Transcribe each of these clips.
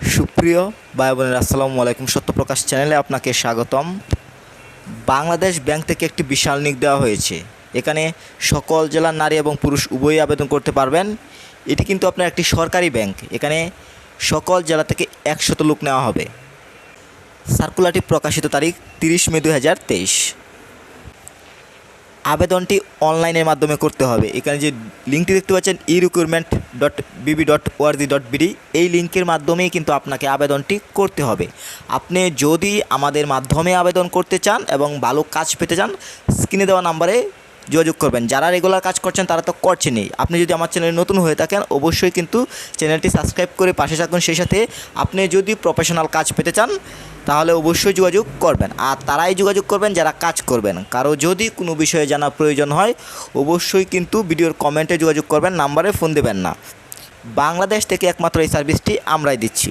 সুপ্রিয় ভাই বোনের, আসসালামু আলাইকুম সত্যপ্রকাশ চ্যানেলে আপনাকে স্বাগতম। বাংলাদেশ ব্যাংক থেকে একটি বিশাল নিক দেওয়া হয়েছে। এখানে সকল জেলার নারী এবং পুরুষ উভয়ই আবেদন করতে পারবেন। এটি কিন্তু আপনার একটি সরকারি ব্যাংক। এখানে সকল জেলা থেকে একশত লোক নেওয়া হবে। সার্কুলারটি প্রকাশিত তারিখ তিরিশ মে দু হাজার তেইশ। আবেদনটি অনলাইনের মাধ্যমে করতে হবে। এখানে যে লিঙ্কটি দেখতে পাচ্ছেন E recruitment dot B B dot O R G dot B D এই লিঙ্কের মাধ্যমেই কিন্তু আপনাকে আবেদনটি করতে হবে। আপনি যদি আমাদের মাধ্যমে আবেদন করতে চান এবং ভালো কাজ পেতে চান, স্ক্রিনে দেওয়া নাম্বারে যোগাযোগ করবেন। যারা রেগুলার কাজ করছেন, তারা তো করছেনই। আপনি যদি আমার চ্যানেলে নতুন হয়ে থাকেন, অবশ্যই কিন্তু চ্যানেলটি সাবস্ক্রাইব করে পাশে থাকুন। সেই সাথে আপনি যদি প্রফেশনাল কাজ পেতে চান, তাহলে অবশ্যই যোগাযোগ করবেন। আর তারাই যোগাযোগ করবেন, যারা কাজ করবেন। কারও যদি কোনো বিষয়ে জানার প্রয়োজন হয়, অবশ্যই কিন্তু ভিডিওর কমেন্টে যোগাযোগ করবেন, নাম্বারে ফোন দেবেন না। বাংলাদেশ থেকে একমাত্র এই সার্ভিসটি আমরাই দিচ্ছি।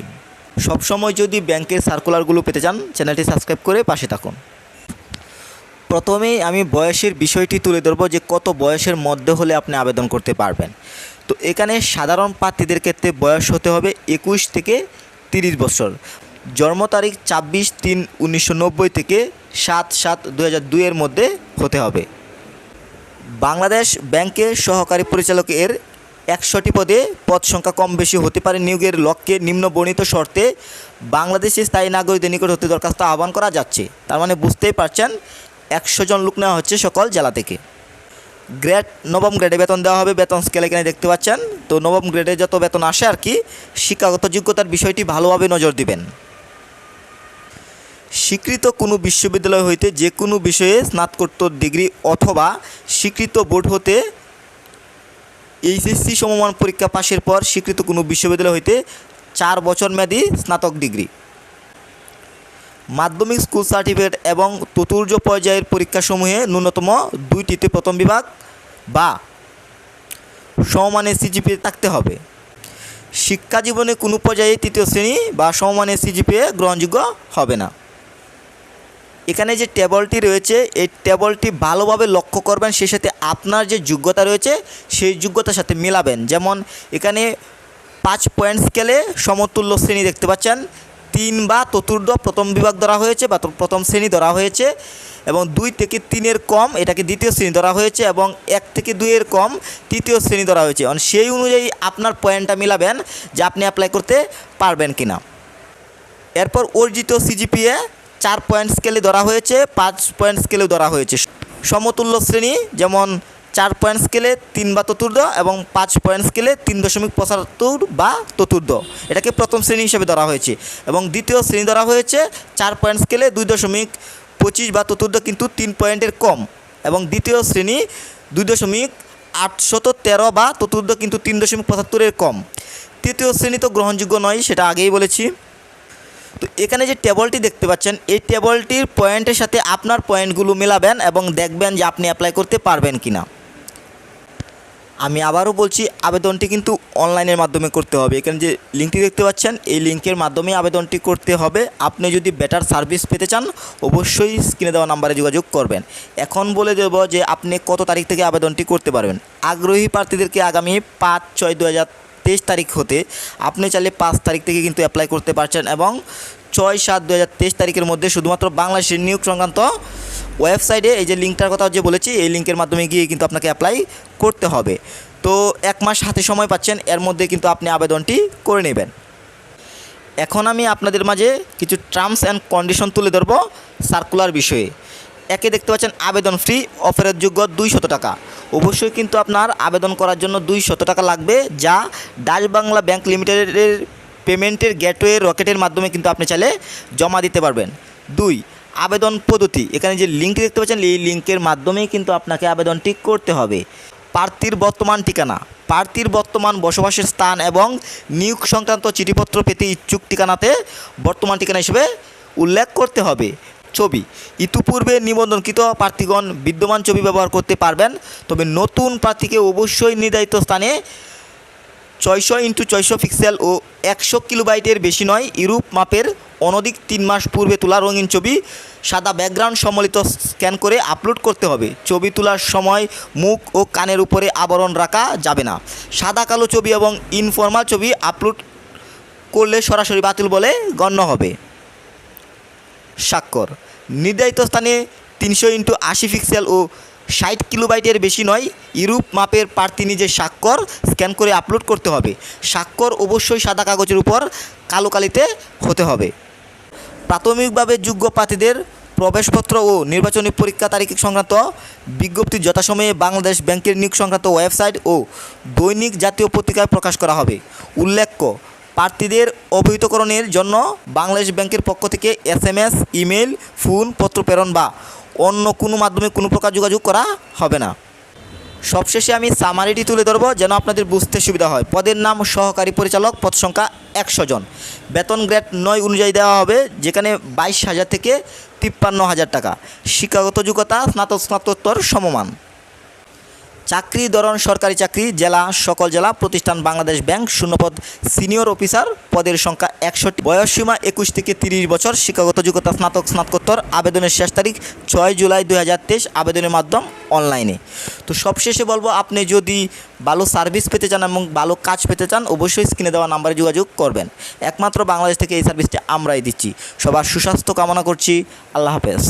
সবসময় যদি ব্যাংকের সার্কুলারগুলো পেতে চান চ্যানেলটি সাবস্ক্রাইব করে পাশে থাকুন। প্রথমেই আমি বয়সের বিষয়টি তুলে ধরবো যে কত বয়সের মধ্যে হলে আপনি আবেদন করতে পারবেন। তো এখানে সাধারণ প্রার্থীদের ক্ষেত্রে বয়স হতে হবে একুশ থেকে তিরিশ বছর। জন্ম তারিখ ছাব্বিশ তিন উনিশশো থেকে সাত সাত দু দুইয়ের মধ্যে হতে হবে। বাংলাদেশ ব্যাংকের সহকারী পরিচালকের একশোটি পদে পদ সংখ্যা কম বেশি হতে পারে। নিয়োগের লক্ষ্যে নিম্ন বর্ণিত শর্তে বাংলাদেশের স্থায়ী নাগরিকদের নিকট হতে দরখাস্ত আহ্বান করা যাচ্ছে। তার মানে বুঝতেই পারছেন একশো জন লোক নেওয়া হচ্ছে সকল জেলা থেকে। গ্রেড, নবম গ্রেডে বেতন দেওয়া হবে, বেতন স্কেল এখানে দেখতে পাচ্ছেন। তো নবম গ্রেডে যত বেতন আসে আর কি, শিক্ষাগত যোগ্যতার বিষয়টি ভালোভাবে নজর দিবেন। স্বীকৃত কোনো বিশ্ববিদ্যালয় হইতে যে কোনো বিষয়ে স্নাতকোত্তর ডিগ্রি অথবা স্বীকৃত বোর্ড হতে এইচএসসি সমমান পরীক্ষা পাশের পর স্বীকৃত কোনো বিশ্ববিদ্যালয় হইতে চার বছর মেয়াদী স্নাতক ডিগ্রি। মাধ্যমিক স্কুল সার্টিফিকেট এবং চতুর্থ পর্যায়ের পরীক্ষাসমূহে ন্যূনতম দুইটিতে প্রথম বিভাগ বা সমমানের সিজিপিএ থাকতে হবে। শিক্ষা জীবনে কোনো পর্যায়ে তৃতীয় শ্রেণি বা সমমানের সিজিপিএ গ্রহণযোগ্য হবে না। এখানে যে টেবলটি রয়েছে, এই টেবলটি ভালোভাবে লক্ষ্য করবেন, সেই সাথে আপনার যে যোগ্যতা রয়েছে, সেই যোগ্যতার সাথে মেলাবেন। যেমন এখানে পাঁচ পয়েন্ট স্কেলে সমতুল্য শ্রেণি দেখতে পাচ্ছেন তিন বা চতুর্থ প্রথম বিভাগ ধরা হয়েছে বা প্রথম শ্রেণি ধরা হয়েছে এবং দুই থেকে তিনের কম, এটাকে দ্বিতীয় শ্রেণি ধরা হয়েছে এবং এক থেকে দুইয়ের কম, তৃতীয় শ্রেণি ধরা হয়েছে। সেই অনুযায়ী আপনার পয়েন্টটা মিলাবেন যে আপনি অ্যাপ্লাই করতে পারবেন কিনা। এরপর অর্জিত সিজিপিএ চার পয়েন্ট স্কেলে ধরা হয়েছে, পাঁচ পয়েন্ট স্কেলেও ধরা হয়েছে। সমতুল্য শ্রেণি, যেমন চার পয়েন্ট স্কেলে তিন বা চতুর্থ এবং পাঁচ পয়েন্ট স্কেলে তিন দশমিক পঁচাত্তর বা চতুর্থ। এটাকে প্রথম শ্রেণি হিসেবে ধরা হয়েছে এবং দ্বিতীয় শ্রেণি ধরা হয়েছে চার পয়েন্ট স্কেলে দুই দশমিক পঁচিশ বা চতুর্থ কিন্তু তিন পয়েন্টের কম এবং দ্বিতীয় শ্রেণি দুই দশমিক আটশত তেরো বা চতুর্থ কিন্তু তিন দশমিক পঁচাত্তরের কম। তৃতীয় শ্রেণি তো গ্রহণযোগ্য নয়, সেটা আগেই বলেছি। তো এখানে যে টেবলটি দেখতে পাচ্ছেন, এই টেবলটির পয়েন্টের সাথে আপনার পয়েন্টগুলো মেলাবেন এবং দেখবেন যে আপনি অ্যাপ্লাই করতে পারবেন কি না আমি আবারও বলছি, আবেদনটি কিন্তু অনলাইনের মাধ্যমে করতে হবে। এখানে যে লিঙ্কটি দেখতে পাচ্ছেন, এই লিঙ্কের মাধ্যমে আবেদনটি করতে হবে। আপনি যদি বেটার সার্ভিস পেতে চান, অবশ্যই স্ক্রিনে দেওয়া নাম্বারে যোগাযোগ করবেন। এখন বলে দেব যে আপনি কত তারিখ থেকে আবেদনটি করতে পারবেন। আগ্রহী প্রার্থীদেরকে আগামী পাঁচ ছয় দু তেইশ তারিখ হতে আপনি চাইলে পাঁচ তারিখ থেকে কিন্তু অ্যাপ্লাই করতে পারছেন এবং ছয় সাত দু তারিখের মধ্যে শুধুমাত্র বাংলাদেশের নিয়োগ সংক্রান্ত ওয়েবসাইটে, এই যে লিঙ্কটার কথা যে বলেছি, এই লিঙ্কের মাধ্যমে গিয়ে কিন্তু আপনাকে অ্যাপ্লাই করতে হবে। তো এক মাস হাতে সময় পাচ্ছেন, এর মধ্যে কিন্তু আপনি আবেদনটি করে নেবেন। এখন আমি আপনাদের মাঝে কিছু টার্মস অ্যান্ড কন্ডিশন তুলে ধরবো সার্কুলার বিষয়ে। একে দেখতে পাচ্ছেন, আবেদন ফ্রি অফারের যোগ্য দুইশত টাকা। অবশ্যই কিন্তু আপনার আবেদন করার জন্য দুইশত টাকা লাগবে, যা ডাচ বাংলা ব্যাংক লিমিটেডের পেমেন্টের গেটওয়ে রকেটের মাধ্যমে কিন্তু আপনি চাইলে জমা দিতে পারবেন। দুই আবেদন পদ্ধতি। এখানে যে লিঙ্ক দেখতে পাচ্ছেন, এই লিঙ্কের মাধ্যমেই কিন্তু আপনাকে আবেদনটি করতে হবে। প্রার্থীর বর্তমান ঠিকানা। প্রার্থীর বর্তমান বসবাসের স্থান এবং নিয়োগ সংক্রান্ত চিঠিপত্র পেতে ইচ্ছুক ঠিকানাতে বর্তমান ঠিকানা হিসেবে উল্লেখ করতে হবে। ছবি। ইতিপূর্বে নিবন্ধনকৃত প্রার্থীগণ বিদ্যমান ছবি ব্যবহার করতে পারবেন, তবে নতুন প্রার্থীকে অবশ্যই নির্ধারিত স্থানে ছয়শো ইন্টু ছয়শো পিক্সেল ও একশো কিলোবাইটের বেশি নয় ইউরোপ মাপের অনধিক তিন মাস পূর্বে তোলা রঙিন ছবি, সাদা ব্যাকগ্রাউন্ড সম্বলিত স্ক্যান করে আপলোড করতে হবে। ছবি তোলার সময় মুখ ও কানের উপরে আবরণ রাখা যাবে না। সাদা কালো ছবি এবং ইনফর্মাল ছবি আপলোড করলে সরাসরি বাতিল বলে গণ্য হবে। স্বাক্ষর। নির্ধারিত স্থানে তিনশো ইন্টু আশি পিক্সেল ও ষাট কিলোবাইটের বেশি নয় ইউরোপ মাপের প্রার্থী নিজের স্বাক্ষর স্ক্যান করে আপলোড করতে হবে। স্বাক্ষর অবশ্যই সাদা কাগজের উপর কালো কালিতে হতে হবে। প্রাথমিকভাবে যোগ্য প্রার্থীদের প্রবেশপত্র ও নির্বাচনী পরীক্ষা তারিখ সংক্রান্ত বিজ্ঞপ্তি যথাসময়ে বাংলাদেশ ব্যাংকের নিয়োগ সংক্রান্ত ওয়েবসাইট ও দৈনিক জাতীয় পত্রিকায় প্রকাশ করা হবে। উল্লেখ্য, প্রার্থীদের অবহিতকরণের জন্য বাংলাদেশ ব্যাংকের পক্ষ থেকে S M S email phone, পত্র প্রেরণ বা অন্য কোনো মাধ্যমে কোনো প্রকার যোগাযোগ করা হবে না। সবশেষে আমি সামারিটি তুলে ধরবো, যেন আপনাদের বুঝতে সুবিধা হয়। পদের নাম সহকারী পরিচালক, পদ সংখ্যা একশো জন। বেতন গ্রেড নয় অনুযায়ী দেওয়া হবে, যেখানে বাইশ হাজার থেকে তিপ্পান্ন হাজার টাকা। শিক্ষাগত যোগ্যতা, স্নাতক স্নাতকোত্তর সমমান। চাকরি ধরন, সরকারি চাকরি, জেলা, সকল জেলা, প্রতিষ্ঠান বাংলাদেশ ব্যাংক, শূন্যপদ, সিনিয়র অফিসার, পদের সংখ্যা একষট্টি। বয়সসীমা একুশ থেকে তিরিশ বছর। শিক্ষাগত যোগ্যতা স্নাতক, স্নাতকোত্তর। আবেদনের শেষ তারিখ ছয় জুলাই দু হাজার তেইশ। আবেদনের মাধ্যম অনলাইনে। তো সবশেষে বলব, আপনি যদি ভালো সার্ভিস পেতে চান এবং ভালো কাজ পেতে চান, অবশ্যই স্ক্রিনে দেওয়া নাম্বারে যোগাযোগ করবেন। একমাত্র বাংলাদেশ থেকে এই সার্ভিসটি আমরাই দিচ্ছি। সবার সুস্বাস্থ্য কামনা করছি। আল্লাহ হাফেজ।